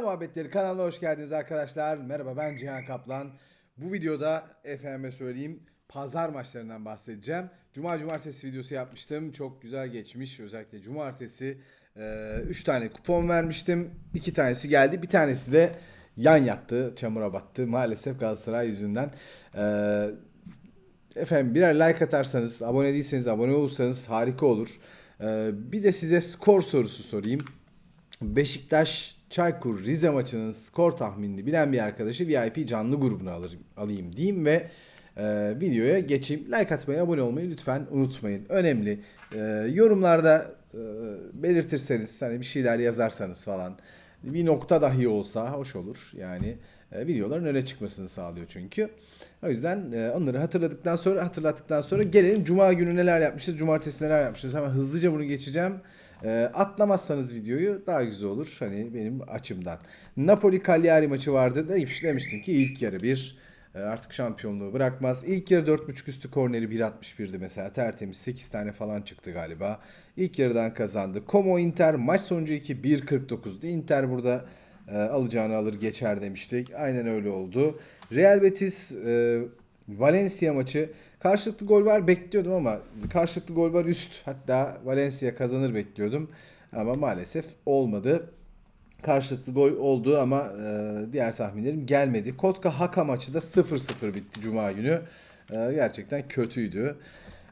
Muhabbetleri kanalına hoş geldiniz arkadaşlar. Merhaba ben Cihan Kaplan. Bu videoda efendime söyleyeyim pazar maçlarından bahsedeceğim. Cuma cumartesi videosu yapmıştım. Çok güzel geçmiş. Özellikle cumartesi 3 tane kupon vermiştim. 2 tanesi geldi. Bir tanesi de yan yattı. Çamura battı. Maalesef Galatasaray yüzünden. Ee, Efendim birer like atarsanız, abone değilseniz abone olursanız harika olur. Ee, bir de size skor sorusu sorayım. Beşiktaş Çaykur Rize maçının skor tahminini bilen bir arkadaşı VIP canlı grubuna alırım, alayım diyeyim ve e, videoya geçeyim. Like atmayı, abone olmayı lütfen unutmayın. Önemli. E, yorumlarda e, belirtirseniz, hani bir şeyler yazarsanız falan bir nokta dahi olsa hoş olur. Yani e, videoların öne çıkmasını sağlıyor çünkü. O yüzden e, onları hatırladıktan sonra hatırlattıktan sonra gelelim Cuma günü neler yapmışız, Cumartesi neler yapmışız. Hemen hızlıca bunu geçeceğim. E, atlamazsanız videoyu daha güzel olur hani benim açımdan. Napoli Cagliari maçı vardı da demiştim ki ilk yarı bir e, artık şampiyonluğu bırakmaz. İlk yarı 4.5 üstü korneri 1.61'di mesela. Tertemiz 8 tane falan çıktı galiba. İlk yarıdan kazandı. Como Inter maç sonucu 2 1.49'du. Inter burada e, alacağını alır geçer demiştik. Aynen öyle oldu. Real Betis e, Valencia maçı karşılıklı gol var bekliyordum ama karşılıklı gol var üst. Hatta Valencia kazanır bekliyordum. Ama maalesef olmadı. Karşılıklı gol oldu ama e, diğer tahminlerim gelmedi. Kotka Haka maçı da 0-0 bitti Cuma günü. E, gerçekten kötüydü.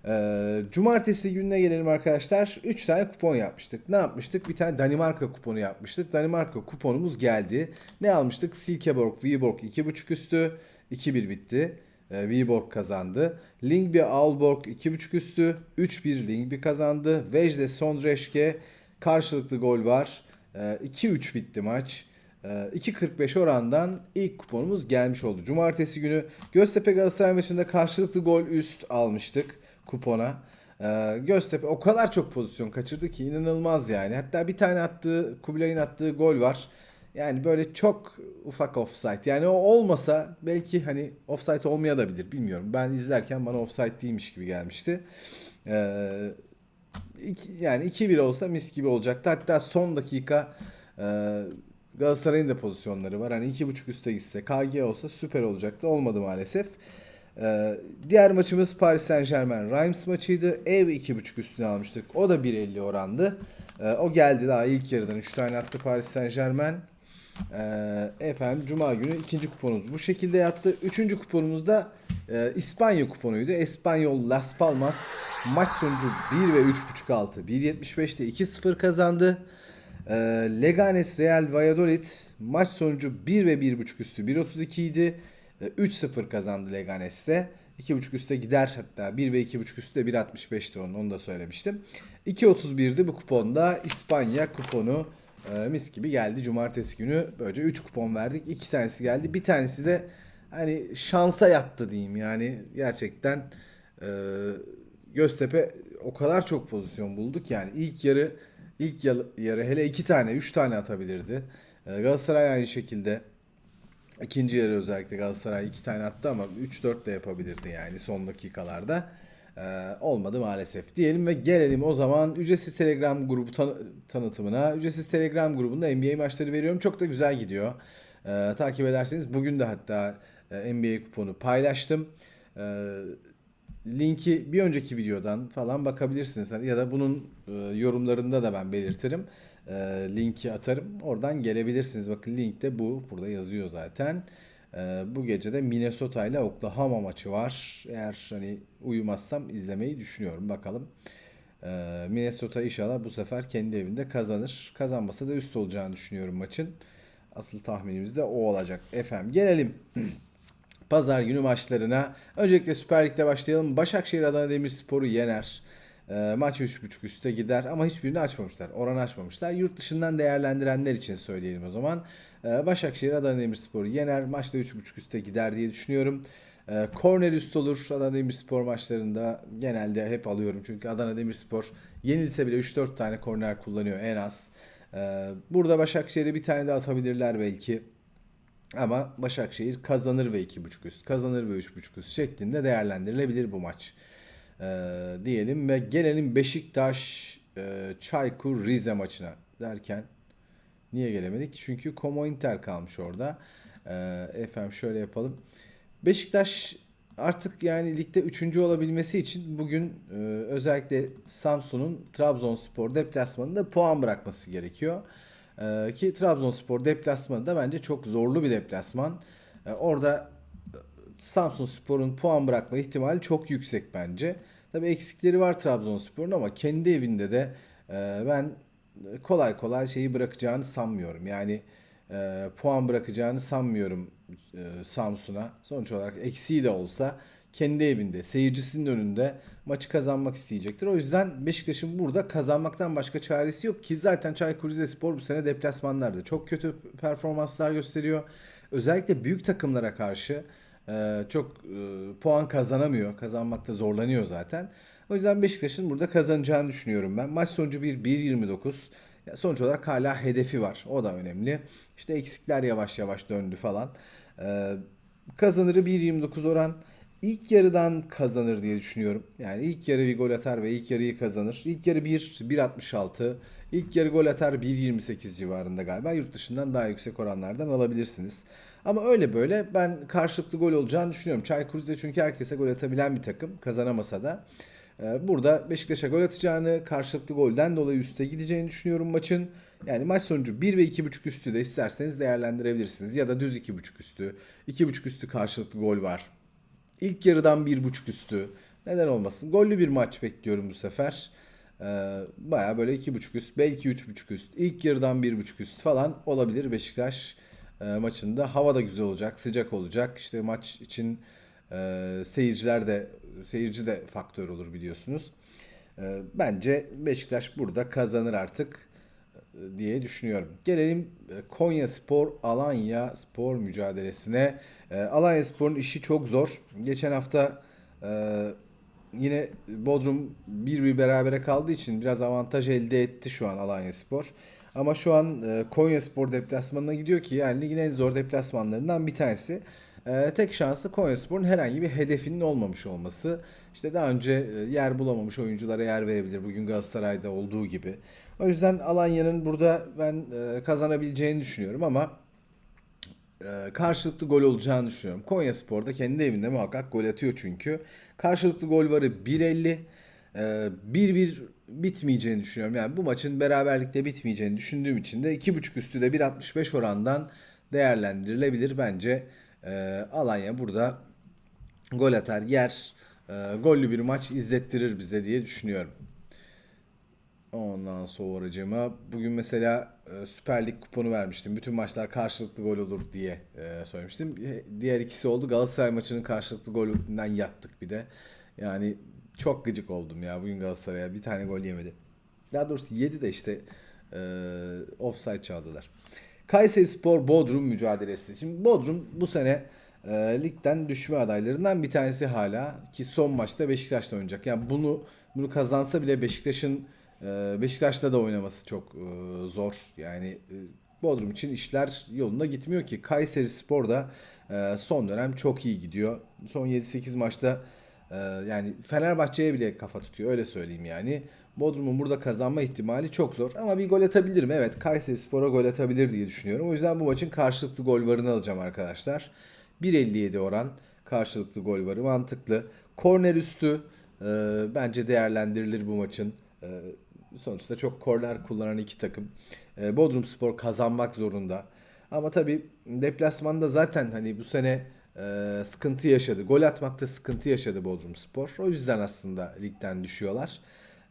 E, Cumartesi gününe gelelim arkadaşlar. 3 tane kupon yapmıştık. Ne yapmıştık? Bir tane Danimarka kuponu yapmıştık. Danimarka kuponumuz geldi. Ne almıştık? Silkeborg, Viborg 2.5 üstü. 2-1 bitti. E, Viborg kazandı. Lingby Aalborg 2.5 üstü. 3-1 Lingby kazandı. Vejde Sondreşke karşılıklı gol var. E, 2-3 bitti maç. E, 2.45 orandan ilk kuponumuz gelmiş oldu. Cumartesi günü Göztepe Galatasaray maçında karşılıklı gol üst almıştık kupona. Ee, Göztepe o kadar çok pozisyon kaçırdı ki inanılmaz yani. Hatta bir tane attığı Kubilay'ın attığı gol var. Yani böyle çok ufak offside. Yani o olmasa belki hani offside olmayabilir bilmiyorum. Ben izlerken bana offside değilmiş gibi gelmişti. Ee, iki, yani 2-1 olsa mis gibi olacaktı. Hatta son dakika e, Galatasaray'ın da pozisyonları var. Hani 2.5 üste gitse KG olsa süper olacaktı. Olmadı maalesef. Ee, diğer maçımız Paris Saint Germain Reims maçıydı. Ev 2.5 üstüne almıştık. O da 1.50 orandı. Ee, o geldi daha ilk yarıdan 3 tane attı Paris Saint Germain. Ee, efendim Cuma günü ikinci kuponumuz bu şekilde yattı. Üçüncü kuponumuz da e, İspanya kuponuydu. Espanyol Las Palmas maç sonucu 1 ve 3.5 altı. 1.75'te 2-0 kazandı. Ee, Leganes Real Valladolid maç sonucu 1 ve 1.5 üstü 1.32 idi. 3-0 kazandı Leganes'te. 2.5 üste gider hatta 1 ve 2.5 üstte 1.65'ti onun onu da söylemiştim. 2.31'di bu kuponda İspanya kuponu e, mis gibi geldi cumartesi günü. Böylece 3 kupon verdik. 2 tanesi geldi. Bir tanesi de hani şansa yattı diyeyim yani gerçekten e, Göztepe o kadar çok pozisyon bulduk yani ilk yarı ilk yarı hele 2 tane 3 tane atabilirdi. E, Galatasaray aynı şekilde İkinci yarı özellikle Galatasaray iki tane attı ama 3-4 de yapabilirdi yani son dakikalarda. Ee, olmadı maalesef diyelim ve gelelim o zaman ücretsiz Telegram grubu tan- tanıtımına. Ücretsiz Telegram grubunda NBA maçları veriyorum. Çok da güzel gidiyor. Ee, takip ederseniz bugün de hatta e, NBA kuponu paylaştım. Ee, linki bir önceki videodan falan bakabilirsiniz. Ya da bunun e, yorumlarında da ben belirtirim e, linki atarım. Oradan gelebilirsiniz. Bakın link de bu. Burada yazıyor zaten. E, bu gece de Minnesota ile Oklahoma maçı var. Eğer hani uyumazsam izlemeyi düşünüyorum. Bakalım. E, Minnesota inşallah bu sefer kendi evinde kazanır. Kazanmasa da üst olacağını düşünüyorum maçın. Asıl tahminimiz de o olacak. Efendim gelelim. Pazar günü maçlarına. Öncelikle Süper Lig'de başlayalım. Başakşehir Adana Demirspor'u yener. E, maç 3.5 üstte gider ama hiçbirini açmamışlar. Oran açmamışlar. Yurt dışından değerlendirenler için söyleyelim o zaman. E, Başakşehir Adana Demirspor'u yener. Maçta 3.5 üstte gider diye düşünüyorum. E, korner üst olur Adana Demirspor maçlarında. Genelde hep alıyorum. Çünkü Adana Demirspor yenilse bile 3-4 tane korner kullanıyor en az. E, burada Başakşehir'e bir tane de atabilirler belki. Ama Başakşehir kazanır ve 2.5 üst, kazanır ve 3.5 üst şeklinde değerlendirilebilir bu maç e, diyelim ve gelelim Beşiktaş e, Çaykur Rize maçına derken Niye gelemedik? Çünkü Como Inter kalmış orada. Ee, efendim şöyle yapalım. Beşiktaş artık yani ligde 3. olabilmesi için bugün e, özellikle Samsun'un Trabzonspor deplasmanında puan bırakması gerekiyor. Ee, ki Trabzonspor deplasmanı da bence çok zorlu bir deplasman. Ee, orada Samsun Spor'un puan bırakma ihtimali çok yüksek bence. Tabii eksikleri var Trabzonspor'un ama kendi evinde de e, ben kolay kolay şeyi bırakacağını sanmıyorum. Yani e, puan bırakacağını sanmıyorum e, Samsun'a. Sonuç olarak eksiği de olsa kendi evinde, seyircisinin önünde maçı kazanmak isteyecektir. O yüzden Beşiktaş'ın burada kazanmaktan başka çaresi yok ki zaten Çaykur Rizespor bu sene deplasmanlarda çok kötü performanslar gösteriyor. Özellikle büyük takımlara karşı e, çok e, puan kazanamıyor. Kazanmakta zorlanıyor zaten. O yüzden Beşiktaş'ın burada kazanacağını düşünüyorum ben. Maç sonucu 1-1-29. Ya sonuç olarak hala hedefi var. O da önemli. İşte eksikler yavaş yavaş döndü falan. Ee, kazanırı 1.29 oran. İlk yarıdan kazanır diye düşünüyorum. Yani ilk yarı bir gol atar ve ilk yarıyı kazanır. İlk yarı 1, 1.66. İlk yarı gol atar 1.28 civarında galiba. Yurt dışından daha yüksek oranlardan alabilirsiniz. Ama öyle böyle ben karşılıklı gol olacağını düşünüyorum. Çaykur Rize çünkü herkese gol atabilen bir takım. Kazanamasa da. Ee, Burada Beşiktaş'a gol atacağını, karşılıklı golden dolayı üste gideceğini düşünüyorum maçın. Yani maç sonucu 1 ve 2.5 üstü de isterseniz değerlendirebilirsiniz. Ya da düz 2.5 üstü, 2.5 üstü karşılıklı gol var. İlk yarıdan 1.5 üstü. Neden olmasın? Gollü bir maç bekliyorum bu sefer. Ee, Baya böyle 2.5 üst, belki 3.5 üst. İlk yarıdan 1.5 üst falan olabilir Beşiktaş e, maçında. Hava da güzel olacak, sıcak olacak. İşte maç için e, seyirciler de seyirci de faktör olur biliyorsunuz. E, bence Beşiktaş burada kazanır artık e, diye düşünüyorum. Gelelim e, Konya Spor Alanya Spor mücadelesine. E, Alanya Spor'un işi çok zor. Geçen hafta yine Bodrum bir bir berabere kaldığı için biraz avantaj elde etti şu an Alanya Spor. Ama şu an Konya Spor deplasmanına gidiyor ki yani ligin en zor deplasmanlarından bir tanesi. E, tek şansı Konyaspor'un herhangi bir hedefinin olmamış olması. İşte daha önce e, yer bulamamış oyunculara yer verebilir. Bugün Galatasaray'da olduğu gibi. O yüzden Alanya'nın burada ben e, kazanabileceğini düşünüyorum ama e, karşılıklı gol olacağını düşünüyorum. Konyaspor da kendi evinde muhakkak gol atıyor çünkü. Karşılıklı gol varı 1.50. E, 1-1 bitmeyeceğini düşünüyorum. Yani bu maçın beraberlikte bitmeyeceğini düşündüğüm için de 2.5 üstü de 1.65 orandan değerlendirilebilir bence. E, Alanya burada gol atar, yer, e, gollü bir maç izlettirir bize diye düşünüyorum. Ondan sonracığıma bugün mesela e, Süper Lig kuponu vermiştim. Bütün maçlar karşılıklı gol olur diye e, söylemiştim. E, Diğer ikisi oldu. Galatasaray maçının karşılıklı golünden yattık bir de. Yani çok gıcık oldum ya bugün Galatasaray'a. Bir tane gol yemedi. Daha doğrusu yedi de işte e, offside çaldılar. Kayserispor Bodrum mücadelesi. Şimdi Bodrum bu sene e, ligden düşme adaylarından bir tanesi hala ki son maçta Beşiktaş'ta oynayacak. Yani bunu bunu kazansa bile Beşiktaş'ın e, Beşiktaş'ta da oynaması çok e, zor. Yani e, Bodrum için işler yolunda gitmiyor ki. Kayserispor da e, son dönem çok iyi gidiyor. Son 7-8 maçta e, yani Fenerbahçe'ye bile kafa tutuyor öyle söyleyeyim yani. Bodrum'un burada kazanma ihtimali çok zor. Ama bir gol atabilir mi? Evet Kayserispor'a gol atabilir diye düşünüyorum. O yüzden bu maçın karşılıklı gol varını alacağım arkadaşlar. 1.57 oran karşılıklı gol varı mantıklı. Korner üstü e, bence değerlendirilir bu maçın. E, sonuçta çok korner kullanan iki takım. E, Bodrumspor kazanmak zorunda. Ama tabii deplasmanda zaten hani bu sene e, sıkıntı yaşadı. Gol atmakta sıkıntı yaşadı Bodrumspor. O yüzden aslında ligden düşüyorlar.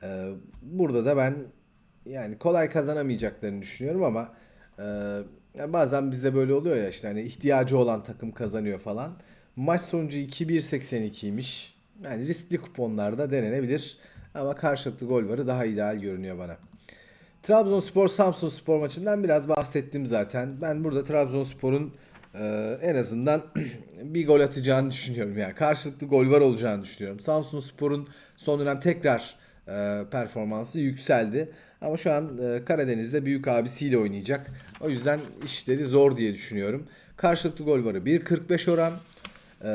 E, burada da ben yani kolay kazanamayacaklarını düşünüyorum ama e, bazen bizde böyle oluyor ya işte hani ihtiyacı olan takım kazanıyor falan. Maç sonucu 2-1.82'ymiş. Yani riskli kuponlarda denenebilir. Ama karşılıklı gol varı daha ideal görünüyor bana. Trabzonspor Samsun Spor maçından biraz bahsettim zaten. Ben burada Trabzonspor'un e, en azından bir gol atacağını düşünüyorum. Yani karşılıklı gol var olacağını düşünüyorum. Samsun Spor'un son dönem tekrar e, performansı yükseldi. Ama şu an e, Karadeniz'de büyük abisiyle oynayacak. O yüzden işleri zor diye düşünüyorum. Karşılıklı gol varı 1.45 oran. E,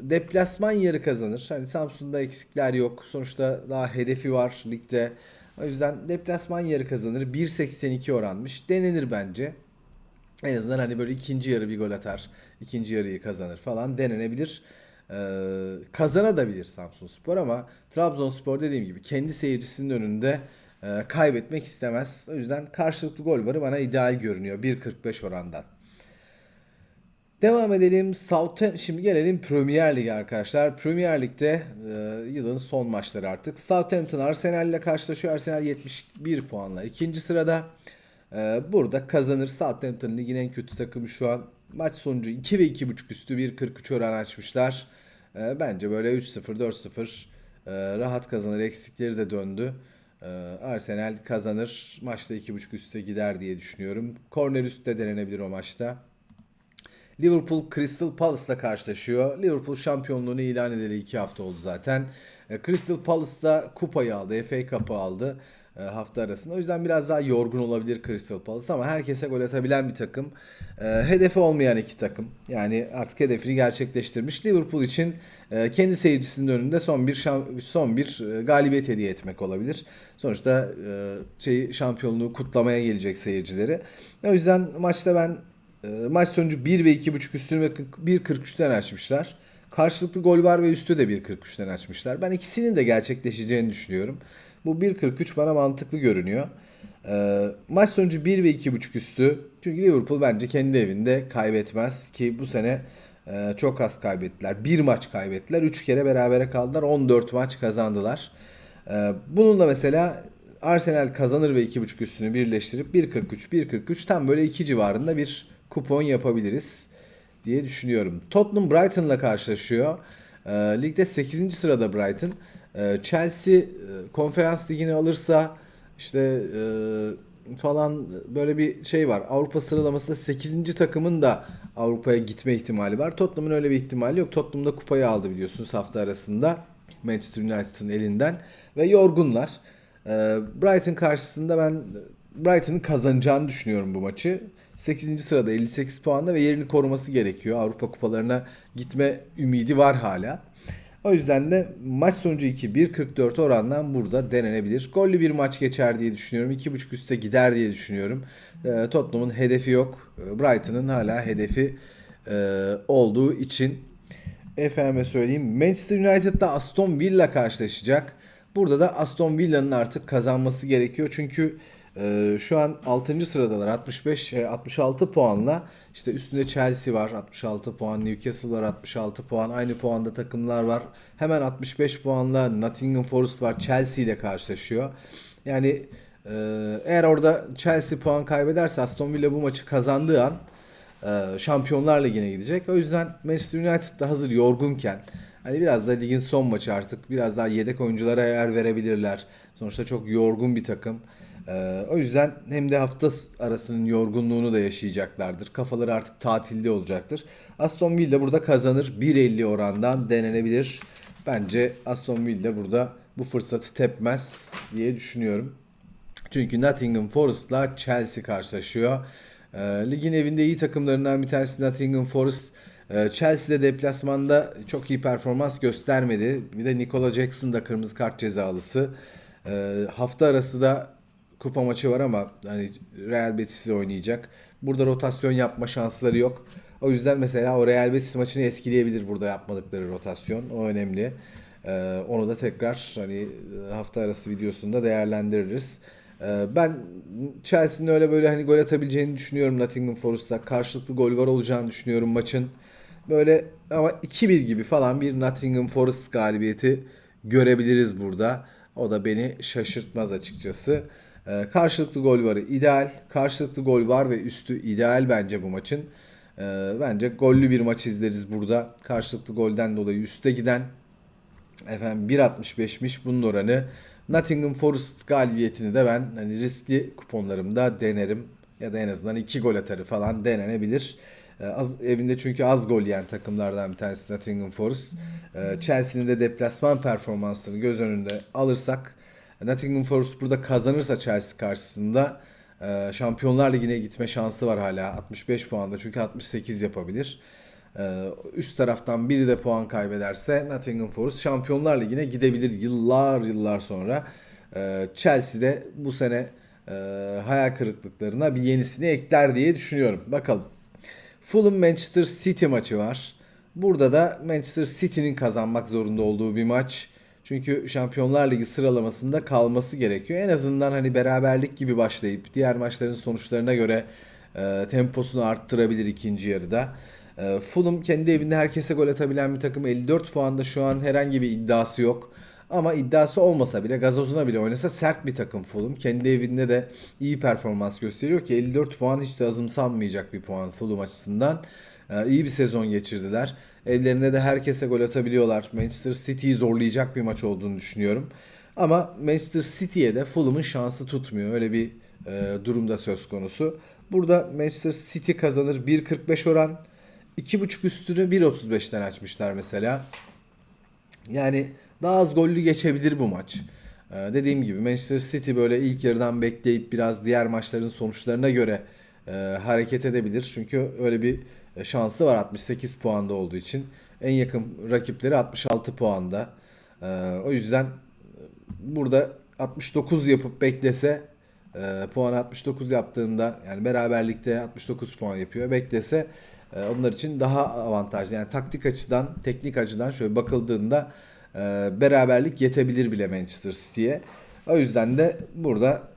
deplasman yarı kazanır. Hani Samsun'da eksikler yok. Sonuçta daha hedefi var ligde. O yüzden deplasman yarı kazanır. 1.82 oranmış. Denenir bence. En azından hani böyle ikinci yarı bir gol atar. ikinci yarıyı kazanır falan denenebilir. Ee, kazanabilir Samsun Spor ama Trabzonspor dediğim gibi kendi seyircisinin önünde e, kaybetmek istemez. O yüzden karşılıklı gol varı bana ideal görünüyor 1.45 orandan. Devam edelim. Southampton şimdi gelelim Premier Lig arkadaşlar. Premier Lig'de e, yılın son maçları artık. Southampton Arsenal ile karşılaşıyor. Arsenal 71 puanla ikinci sırada. E, burada kazanır. Southampton ligin en kötü takımı şu an. Maç sonucu 2 ve 2.5 üstü 1.43 oran açmışlar. E, bence böyle 3-0 4-0 e, rahat kazanır. Eksikleri de döndü. E, Arsenal kazanır. Maçta 2.5 üste gider diye düşünüyorum. Korner üstte denenebilir o maçta. Liverpool Crystal Palace'la karşılaşıyor. Liverpool şampiyonluğunu ilan edeli 2 hafta oldu zaten. Crystal Palace'da kupayı aldı, FA Cup'ı aldı hafta arasında. O yüzden biraz daha yorgun olabilir Crystal Palace ama herkese gol atabilen bir takım. E, hedefi olmayan iki takım. Yani artık hedefini gerçekleştirmiş. Liverpool için e, kendi seyircisinin önünde son bir son bir e, galibiyet hediye etmek olabilir. Sonuçta e, şey şampiyonluğu kutlamaya gelecek seyircileri. O yüzden maçta ben e, maç sonucu 1 ve 2.5 üstünü ve 1.43'ten açmışlar. Karşılıklı gol var ve üstü de 1.43'ten açmışlar. Ben ikisinin de gerçekleşeceğini düşünüyorum. Bu 1.43 bana mantıklı görünüyor. E, maç sonucu 1 ve 2.5 üstü. Çünkü Liverpool bence kendi evinde kaybetmez ki bu sene e, çok az kaybettiler. Bir maç kaybettiler. 3 kere berabere kaldılar. 14 maç kazandılar. E, bununla mesela Arsenal kazanır ve 2.5 üstünü birleştirip 1.43 1.43 tam böyle 2 civarında bir kupon yapabiliriz diye düşünüyorum. Tottenham Brighton'la karşılaşıyor. E, ligde 8. sırada Brighton. E, Chelsea e, konferans ligini alırsa işte e, falan böyle bir şey var. Avrupa sıralamasında 8. takımın da Avrupa'ya gitme ihtimali var. Tottenham'ın öyle bir ihtimali yok. Tottenham da kupayı aldı biliyorsunuz hafta arasında. Manchester United'ın elinden ve yorgunlar. E, Brighton karşısında ben Brighton'ın kazanacağını düşünüyorum bu maçı. 8. sırada 58 puanla ve yerini koruması gerekiyor. Avrupa kupalarına gitme ümidi var hala. O yüzden de maç sonucu 2 1.44 orandan burada denenebilir. Gollü bir maç geçer diye düşünüyorum. 2.5 üste gider diye düşünüyorum. Ee, Tottenham'ın hedefi yok. Ee, Brighton'ın hala hedefi e, olduğu için efendime söyleyeyim Manchester United'da Aston Villa karşılaşacak. Burada da Aston Villa'nın artık kazanması gerekiyor. Çünkü ee, şu an 6. sıradalar. 65 66 puanla. İşte üstünde Chelsea var 66 puan. Newcastle var 66 puan. Aynı puanda takımlar var. Hemen 65 puanla Nottingham Forest var. Chelsea ile karşılaşıyor. Yani e, eğer orada Chelsea puan kaybederse Aston Villa bu maçı kazandığı an e, Şampiyonlar Ligi'ne gidecek. O yüzden Manchester United da hazır yorgunken Hani biraz da ligin son maçı artık. Biraz daha yedek oyunculara yer verebilirler. Sonuçta çok yorgun bir takım. Ee, o yüzden hem de hafta arasının yorgunluğunu da yaşayacaklardır. Kafaları artık tatilde olacaktır. Aston Villa burada kazanır. 1.50 orandan denenebilir. Bence Aston Villa burada bu fırsatı tepmez diye düşünüyorum. Çünkü Nottingham Forest'la Chelsea karşılaşıyor. Ee, ligin evinde iyi takımlarından bir tanesi Nottingham Forest. Ee, Chelsea'de deplasmanda çok iyi performans göstermedi. Bir de Nikola Jackson da kırmızı kart cezalısı. Ee, hafta arası da kupa maçı var ama hani Real Betis ile oynayacak. Burada rotasyon yapma şansları yok. O yüzden mesela o Real Betis maçını etkileyebilir burada yapmadıkları rotasyon. O önemli. Ee, onu da tekrar hani hafta arası videosunda değerlendiririz. Ee, ben Chelsea'nin öyle böyle hani gol atabileceğini düşünüyorum Nottingham Forest'ta. Karşılıklı gol var olacağını düşünüyorum maçın. Böyle ama 2-1 gibi falan bir Nottingham Forest galibiyeti görebiliriz burada. O da beni şaşırtmaz açıkçası. Ee, karşılıklı gol varı ideal. Karşılıklı gol var ve üstü ideal bence bu maçın. Ee, bence gollü bir maç izleriz burada. Karşılıklı golden dolayı üste giden. Efendim 1.65'miş bunun oranı. Nottingham Forest galibiyetini de ben hani riskli kuponlarımda denerim. Ya da en azından 2 gol atarı falan denenebilir. Ee, az, evinde çünkü az gol yiyen takımlardan bir tanesi Nottingham Forest. Chelsea'nin de deplasman performansını göz önünde alırsak Nottingham Forest burada kazanırsa Chelsea karşısında e, Şampiyonlar Ligi'ne gitme şansı var hala 65 puanda çünkü 68 yapabilir. E, üst taraftan biri de puan kaybederse Nottingham Forest Şampiyonlar Ligi'ne gidebilir yıllar yıllar sonra. Ee, Chelsea de bu sene e, hayal kırıklıklarına bir yenisini ekler diye düşünüyorum. Bakalım. Fulham Manchester City maçı var. Burada da Manchester City'nin kazanmak zorunda olduğu bir maç. Çünkü Şampiyonlar Ligi sıralamasında kalması gerekiyor. En azından hani beraberlik gibi başlayıp diğer maçların sonuçlarına göre e, temposunu arttırabilir ikinci yarıda. E, Fulham kendi evinde herkese gol atabilen bir takım. 54 puanda şu an herhangi bir iddiası yok. Ama iddiası olmasa bile gazozuna bile oynasa sert bir takım Fulham. Kendi evinde de iyi performans gösteriyor ki 54 puan hiç de azımsanmayacak bir puan Fulham açısından. Ee, iyi bir sezon geçirdiler. Evlerinde de herkese gol atabiliyorlar. Manchester City'yi zorlayacak bir maç olduğunu düşünüyorum. Ama Manchester City'ye de Fulham'ın şansı tutmuyor. Öyle bir e, durumda söz konusu. Burada Manchester City kazanır 1.45 oran. 2.5 üstünü 1.35'ten açmışlar mesela. Yani daha az gollü geçebilir bu maç. Ee, dediğim gibi Manchester City böyle ilk yarıdan bekleyip biraz diğer maçların sonuçlarına göre e, hareket edebilir. Çünkü öyle bir e, şansı var 68 puanda olduğu için. En yakın rakipleri 66 puanda. Ee, o yüzden e, burada 69 yapıp beklese e, puan 69 yaptığında yani beraberlikte 69 puan yapıyor. Beklese e, onlar için daha avantajlı. Yani taktik açıdan, teknik açıdan şöyle bakıldığında e, beraberlik yetebilir bile Manchester City'ye. O yüzden de burada e,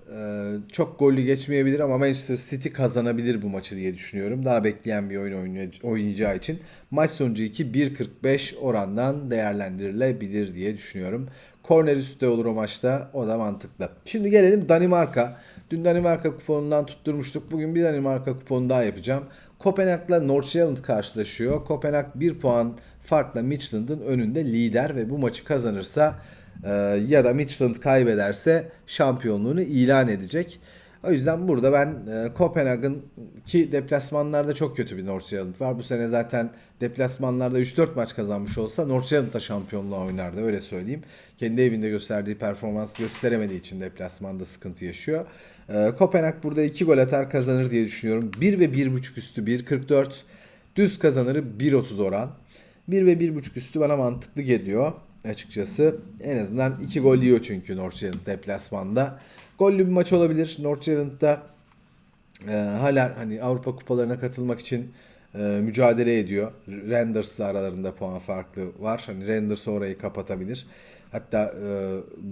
çok gollü geçmeyebilir ama Manchester City kazanabilir bu maçı diye düşünüyorum. Daha bekleyen bir oyun oynay- oynayacağı için. Maç sonucu 2 1.45 orandan değerlendirilebilir diye düşünüyorum. Korner üstte olur o maçta. O da mantıklı. Şimdi gelelim Danimarka. Dün Danimarka kuponundan tutturmuştuk. Bugün bir Danimarka kuponu daha yapacağım. Kopenhag'la Nordsjælland karşılaşıyor. Kopenhag 1 puan farkla Midtjylland'ın önünde lider ve bu maçı kazanırsa e, ya da Midtjylland kaybederse şampiyonluğunu ilan edecek. O yüzden burada ben e, Kopenhag'ın ki deplasmanlarda çok kötü bir Nordsjælland var. Bu sene zaten deplasmanlarda 3-4 maç kazanmış olsa Nordsjælland da şampiyonluğa oynardı öyle söyleyeyim. Kendi evinde gösterdiği performans gösteremediği için deplasmanda sıkıntı yaşıyor. E, Kopenhag burada 2 gol atar kazanır diye düşünüyorum. 1 ve 1.5 üstü 1.44. Düz kazanırı 1.30 oran. 1 ve 1.5 üstü bana mantıklı geliyor açıkçası. En azından 2 gol yiyor çünkü Nordsjælland deplasmanda. Gollü bir maç olabilir. Nordsjælland'da e, hala hani Avrupa kupalarına katılmak için e, mücadele ediyor. Renders'la aralarında puan farklı var. Hani Renders orayı kapatabilir. Hatta e,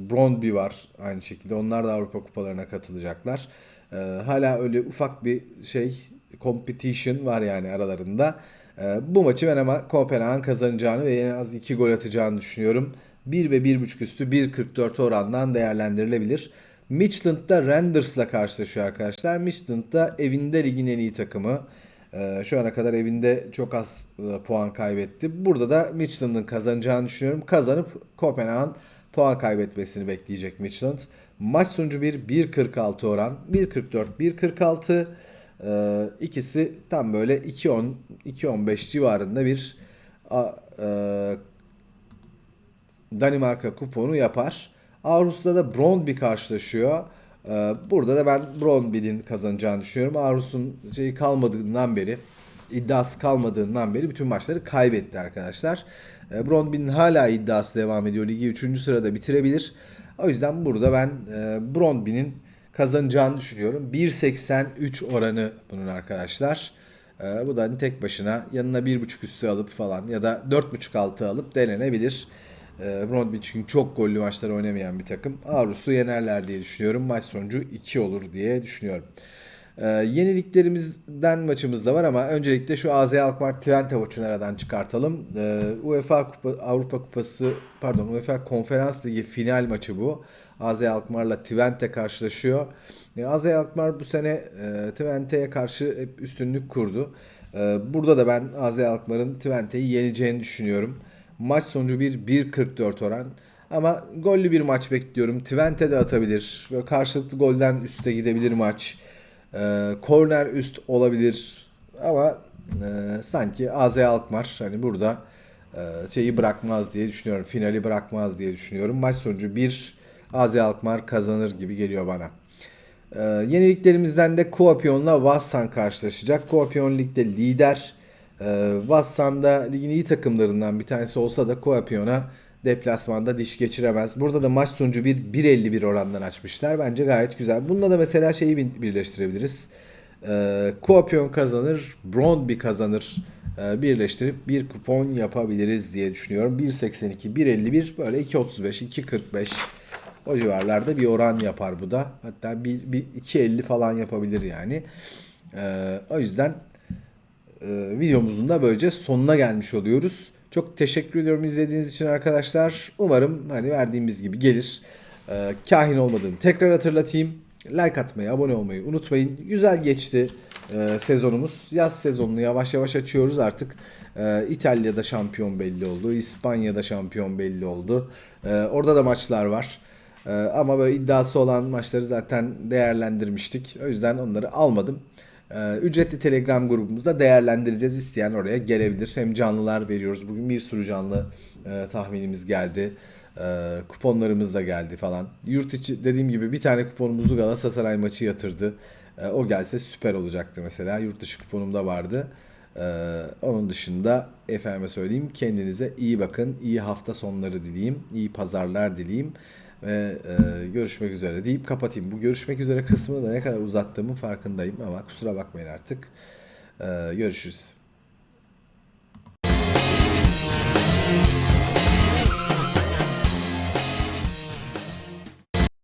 Brondby var aynı şekilde. Onlar da Avrupa kupalarına katılacaklar. E, hala öyle ufak bir şey competition var yani aralarında. E, bu maçı ben ama Kopenhag'ın kazanacağını ve en az 2 gol atacağını düşünüyorum. 1 ve 1.5 üstü 1.44 orandan değerlendirilebilir. Midtjylland'da Renders'la karşılaşıyor arkadaşlar. Midtjylland da evinde ligin en iyi takımı. Ee, şu ana kadar evinde çok az e, puan kaybetti. Burada da Midtjylland'ın kazanacağını düşünüyorum. Kazanıp Kopenhag'ın puan kaybetmesini bekleyecek Midtjylland. Maç sonucu bir 1.46 oran. 1.44, 1.46. Ee, ikisi tam böyle 2.10, 2.15 civarında bir a, e, Danimarka kuponu yapar. Aarhus'la da Brondby karşılaşıyor. Ee, Burada da ben Brondby'nin kazanacağını düşünüyorum. Aarhus'un şeyi kalmadığından beri, iddiası kalmadığından beri bütün maçları kaybetti arkadaşlar. Ee, Brondby'nin hala iddiası devam ediyor. Ligi 3. sırada bitirebilir. O yüzden burada ben e, Brondby'nin kazanacağını düşünüyorum. 1.83 oranı bunun arkadaşlar. Ee, Bu da hani tek başına yanına 1.5 üstü alıp falan ya da 4.5 altı alıp denenebilir. E, Brondby çünkü çok gollü maçlar oynamayan bir takım. Aarhus'u yenerler diye düşünüyorum. Maç sonucu 2 olur diye düşünüyorum. E, yeniliklerimizden maçımız da var ama öncelikle şu AZ Alkmaar Twente maçını aradan çıkartalım. E, UEFA Kupa, Avrupa Kupası pardon UEFA Konferans Ligi final maçı bu. AZ Alkmaar'la Twente karşılaşıyor. E, AZ Alkmaar bu sene e, Twente'ye karşı hep üstünlük kurdu. E, burada da ben AZ Alkmaar'ın Twente'yi yeneceğini düşünüyorum. Maç sonucu bir 1.44 oran. Ama gollü bir maç bekliyorum. Twente de atabilir. Böyle karşılıklı golden üste gidebilir maç. Ee, korner üst olabilir. Ama e, sanki AZ Alkmaar hani burada e, şeyi bırakmaz diye düşünüyorum. Finali bırakmaz diye düşünüyorum. Maç sonucu 1 AZ Alkmaar kazanır gibi geliyor bana. Ee, yeniliklerimizden de Kuopion'la Vassan karşılaşacak. Kuopion ligde lider. Ee, Vassan da ligin iyi takımlarından bir tanesi olsa da Kuopion'a Deplasmanda diş geçiremez. Burada da maç sonucu bir 1.51 orandan açmışlar. Bence gayet güzel. Bunda da mesela şeyi bir- birleştirebiliriz. Ee, Kuopyon kazanır, Brondby kazanır. Ee, birleştirip bir kupon yapabiliriz diye düşünüyorum. 1.82, 1.51 böyle 2.35, 2.45 o civarlarda bir oran yapar bu da. Hatta bir, bir 2.50 falan yapabilir yani. Ee, o yüzden e, videomuzun da böylece sonuna gelmiş oluyoruz. Çok teşekkür ediyorum izlediğiniz için arkadaşlar. Umarım hani verdiğimiz gibi gelir. Ee, kahin olmadığımı tekrar hatırlatayım. Like atmayı, abone olmayı unutmayın. Güzel geçti e, sezonumuz. Yaz sezonunu yavaş yavaş açıyoruz artık. Ee, İtalya'da şampiyon belli oldu. İspanya'da şampiyon belli oldu. Ee, orada da maçlar var. Ee, ama böyle iddiası olan maçları zaten değerlendirmiştik. O yüzden onları almadım. Ee, ücretli Telegram grubumuzda değerlendireceğiz. İsteyen oraya gelebilir. Hem canlılar veriyoruz. Bugün bir sürü canlı e, tahminimiz geldi. Ee, kuponlarımız da geldi falan. Yurt içi dediğim gibi bir tane kuponumuzu Galatasaray maçı yatırdı. Ee, o gelse süper olacaktı mesela. Yurt dışı kuponum da vardı. Ee, onun dışında efendime söyleyeyim kendinize iyi bakın. iyi hafta sonları dileyim. iyi pazarlar dileyim. Ve e, görüşmek üzere deyip kapatayım. Bu görüşmek üzere kısmını da ne kadar uzattığımın farkındayım ama kusura bakmayın artık. Ee, görüşürüz.